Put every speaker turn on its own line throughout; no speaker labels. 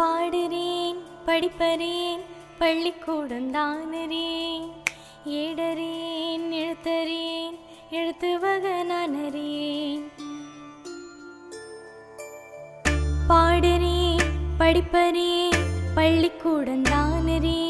பாடுறேன் படிப்பறேன் பள்ளிக்கூடந்தானரேன் ஏடரேன் எழுத்தரேன் எழுத்து வகனானரேன் பாடுறேன் படிப்பறேன் பள்ளிக்கூடந்தானரேன்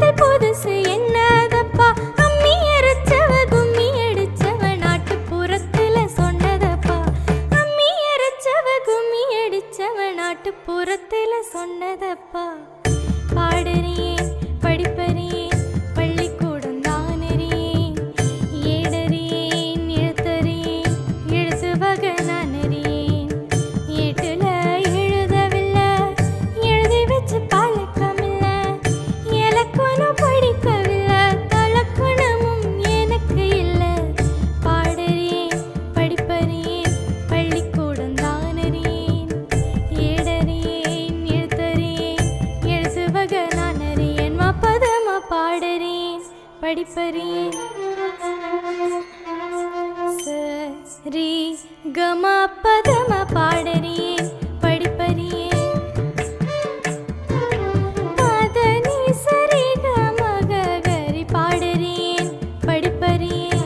நாட்டில் புதுசு என்னதப்பா? அம்மி அரைச்சவ கும்மி அடிச்சவ நாட்டு சொன்னதப்பா? அம்மி அரைச்சவ கும்மி அடிச்சவ நாட்டு சொன்னதப்பா? பாடுறியே பரி சரி. கம பதம பாடறியே படிப்பறியே. பதனி சரி கம கரி பாடறியே படிப்பறியே.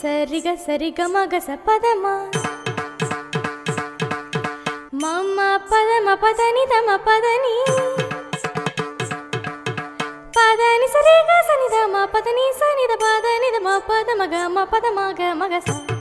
சரி க சரி கம கச பதமா மம்ம பதம பதனி தம பதனி. மக ம பதமாக மகசா.